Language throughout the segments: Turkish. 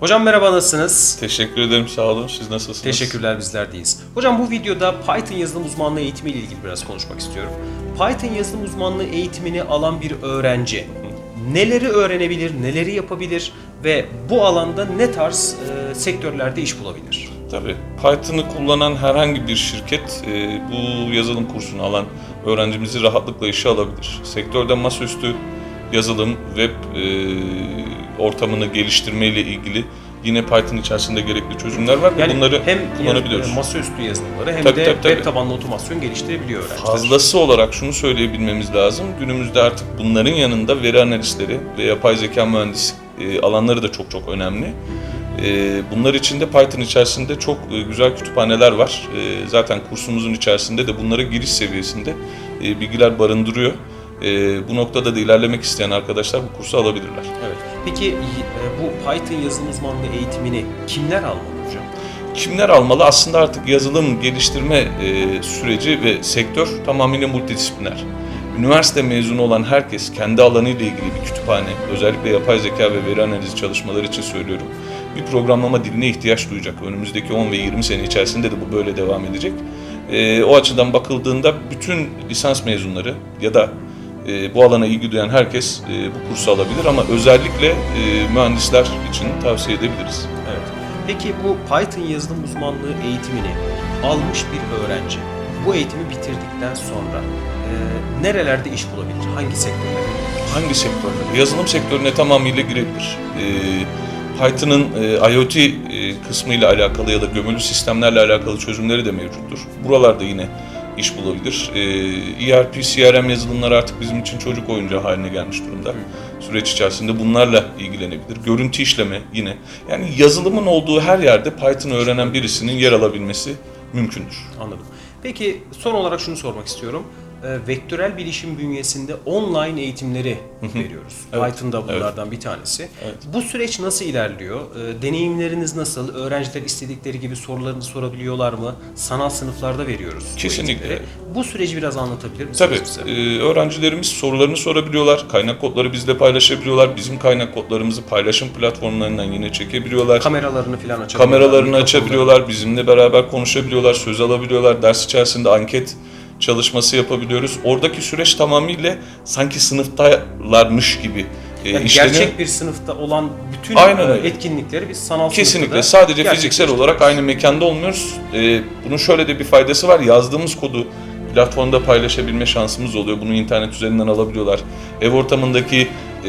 Hocam merhaba nasılsınız? Teşekkür ederim sağ olun. Siz nasılsınız? Teşekkürler bizler deyiz. Hocam bu videoda Python yazılım uzmanlığı eğitimi ile ilgili biraz konuşmak istiyorum. Python yazılım uzmanlığı eğitimini alan bir öğrenci neleri öğrenebilir, neleri yapabilir ve bu alanda ne tarz e, sektörlerde iş bulabilir? Tabii. Python'ı kullanan herhangi bir şirket e, bu yazılım kursunu alan öğrencimizi rahatlıkla işe alabilir. Sektörde masaüstü yazılım, web e, ortamını geliştirme ile ilgili yine Python içerisinde gerekli çözümler var Yani bunları hem kullanabiliyoruz. yaz- masaüstü yazılımları hem Tabii, de tabii, tabii. web tabanlı otomasyon geliştirebiliyor öğrenciler. Fazlası olarak şunu söyleyebilmemiz lazım. Günümüzde artık bunların yanında veri analistleri ve yapay zeka mühendislik e, alanları da çok çok önemli. E, bunlar için de Python içerisinde çok e, güzel kütüphaneler var. Zaten kursumuzun içerisinde de bunlara giriş seviyesinde bilgiler barındırıyor. E, bu noktada da ilerlemek isteyen arkadaşlar bu kursu alabilirler. Evet. Peki e, bu Python yazılım uzmanlığı eğitimini kimler almalı hocam? Kimler almalı? Aslında artık yazılım geliştirme e, süreci ve sektör tamamıyla multidisipliner. Üniversite mezunu olan herkes kendi alanıyla ilgili bir kütüphane, özellikle yapay zeka ve veri analizi çalışmaları için söylüyorum. Bir programlama diline ihtiyaç duyacak. Önümüzdeki 10 ve 20 sene içerisinde de bu böyle devam edecek. E, o açıdan bakıldığında bütün lisans mezunları ya da e, bu alana ilgi duyan herkes e, bu kursu alabilir ama özellikle e, mühendisler için tavsiye edebiliriz. Evet. Peki bu Python yazılım uzmanlığı eğitimini almış bir öğrenci bu eğitimi bitirdikten sonra e, nerelerde iş bulabilir? Hangi sektörlerde? Hangi sektörlerde? Yazılım sektörüne tamamıyla girebilir. Ee, Python'ın e, IoT e, kısmıyla alakalı ya da gömülü sistemlerle alakalı çözümleri de mevcuttur. Buralarda yine iş bulabilir. Ee, ERP, CRM yazılımları artık bizim için çocuk oyuncağı haline gelmiş durumda. Süreç içerisinde bunlarla ilgilenebilir. Görüntü işleme yine. Yani yazılımın olduğu her yerde Python öğrenen birisinin yer alabilmesi mümkündür. Anladım. Peki son olarak şunu sormak istiyorum. E, vektörel bilişim bünyesinde online eğitimleri veriyoruz. Evet, Python da bunlardan bir tanesi. Evet. Bu süreç nasıl ilerliyor? E, deneyimleriniz nasıl? Öğrenciler istedikleri gibi sorularını sorabiliyorlar mı? Sanal sınıflarda veriyoruz. bu Kesinlikle. eğitimleri. Bu süreci biraz anlatabilir misiniz Tabii. bize? e, öğrencilerimiz sorularını sorabiliyorlar. Kaynak kodları bizle paylaşabiliyorlar. Bizim kaynak kodlarımızı paylaşım platformlarından yine çekebiliyorlar. Kameralarını falan açabiliyorlar. Kameralarını açabiliyorlar. Bizimle beraber konuşabiliyorlar. Söz alabiliyorlar. Ders içerisinde anket çalışması yapabiliyoruz. Oradaki süreç tamamıyla sanki sınıftalarmış gibi e, Yani işleniyor. gerçek bir sınıfta olan bütün Aynen e, öyle. etkinlikleri biz sanal Kesinlikle. Sadece fiziksel olarak aynı mekanda olmuyoruz. Ee, bunun şöyle de bir faydası var. Yazdığımız kodu platformda paylaşabilme şansımız oluyor. Bunu internet üzerinden alabiliyorlar. Ev ortamındaki e,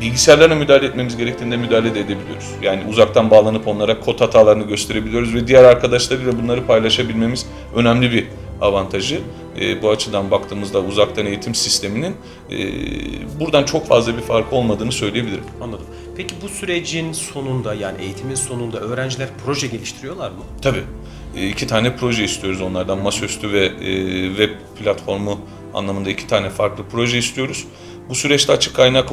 bilgisayarlarına müdahale etmemiz gerektiğinde müdahale de edebiliyoruz. Yani uzaktan bağlanıp onlara kod hatalarını gösterebiliyoruz ve diğer arkadaşlarıyla bunları paylaşabilmemiz önemli bir avantajı. E, bu açıdan baktığımızda uzaktan eğitim sisteminin e, buradan çok fazla bir fark olmadığını söyleyebilirim. Anladım. Peki bu sürecin sonunda yani eğitimin sonunda öğrenciler proje geliştiriyorlar mı? Tabii. E, iki tane proje istiyoruz onlardan. Masaüstü ve e, web platformu anlamında iki tane farklı proje istiyoruz. Bu süreçte açık kaynak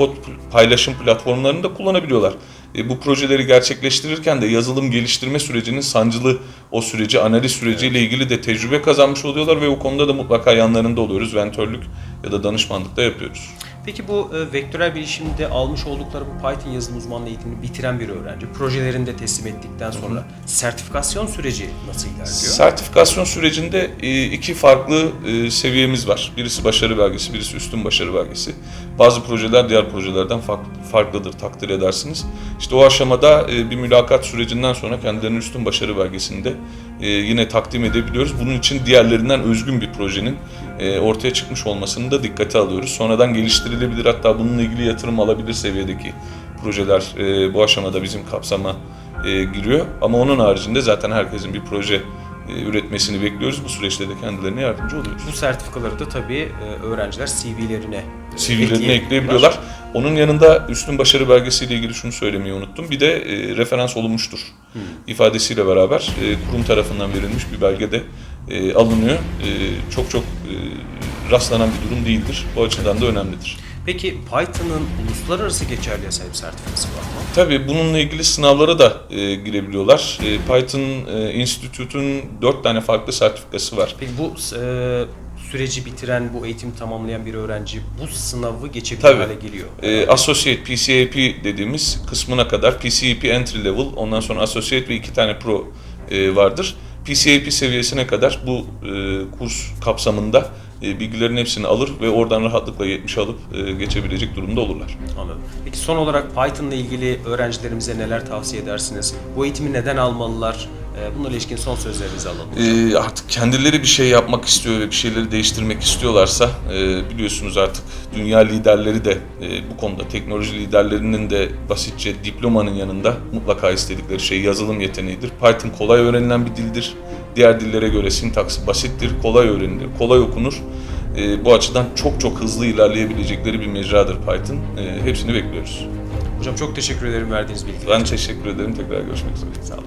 paylaşım platformlarını da kullanabiliyorlar. E, bu projeleri gerçekleştirirken de yazılım geliştirme sürecinin sancılı o süreci, analiz süreciyle ilgili de tecrübe kazanmış oluyorlar ve bu konuda da mutlaka yanlarında oluyoruz. Ventörlük ya da danışmanlık da yapıyoruz. Peki bu e, vektörel bilişimde almış oldukları bu Python yazılım uzmanlığı eğitimini bitiren bir öğrenci projelerini de teslim ettikten sonra sertifikasyon süreci nasıl ilerliyor? Sertifikasyon sürecinde e, iki farklı e, seviyemiz var. Birisi başarı belgesi, birisi üstün başarı belgesi. Bazı projeler diğer projelerden farklı, farklıdır, takdir edersiniz. İşte o aşamada e, bir mülakat sürecinden sonra kendilerinin üstün başarı belgesini de e, yine takdim edebiliyoruz. Bunun için diğerlerinden özgün bir projenin e, ortaya çıkmış olmasını da dikkate alıyoruz. Sonradan geliştirilebilir hatta bununla ilgili yatırım alabilir seviyedeki projeler e, bu aşamada bizim kapsama giriyor. Ama onun haricinde zaten herkesin bir proje üretmesini bekliyoruz. Bu süreçte de kendilerine yardımcı oluyoruz. Bu sertifikaları da tabii e, öğrenciler CV'lerine e, CV'lerine ekleyebiliyorlar. Onun yanında üstün başarı belgesiyle ilgili şunu söylemeyi unuttum. Bir de e, referans olunmuştur ifadesiyle beraber e, kurum tarafından verilmiş bir belge de e, alınıyor. E, çok çok e, rastlanan bir durum değildir. Bu açıdan da önemlidir. Peki Python'ın uluslararası geçerliğe sahip sertifikası var mı? Tabii bununla ilgili sınavlara da e, girebiliyorlar. E, Python e, Institute'un dört tane farklı sertifikası var. Peki bu e, süreci bitiren, bu eğitimi tamamlayan bir öğrenci bu sınavı geçebilir Tabii. hale geliyor. E, Associate PCAP dediğimiz kısmına kadar PCAP entry level, ondan sonra Associate ve iki tane Pro e, vardır. PCAP seviyesine kadar bu e, kurs kapsamında e, bilgilerin hepsini alır ve oradan rahatlıkla 70 alıp e, geçebilecek durumda olurlar. Anladım. Peki son olarak Python'la ilgili öğrencilerimize neler tavsiye edersiniz? Bu eğitimi neden almalılar? Ee, Bununla ilişkin son sözlerinizi alalım. E, artık kendileri bir şey yapmak istiyor ve bir şeyleri değiştirmek istiyorlarsa e, biliyorsunuz artık dünya liderleri de e, bu konuda teknoloji liderlerinin de basitçe diplomanın yanında mutlaka istedikleri şey yazılım yeteneğidir. Python kolay öğrenilen bir dildir. Diğer dillere göre sintaksi basittir, kolay öğrenilir, kolay okunur. E, bu açıdan çok çok hızlı ilerleyebilecekleri bir mecradır Python. E, hepsini bekliyoruz. Hocam çok teşekkür ederim verdiğiniz bilgiler Ben teşekkür ederim. Tekrar görüşmek üzere. Sağ olun.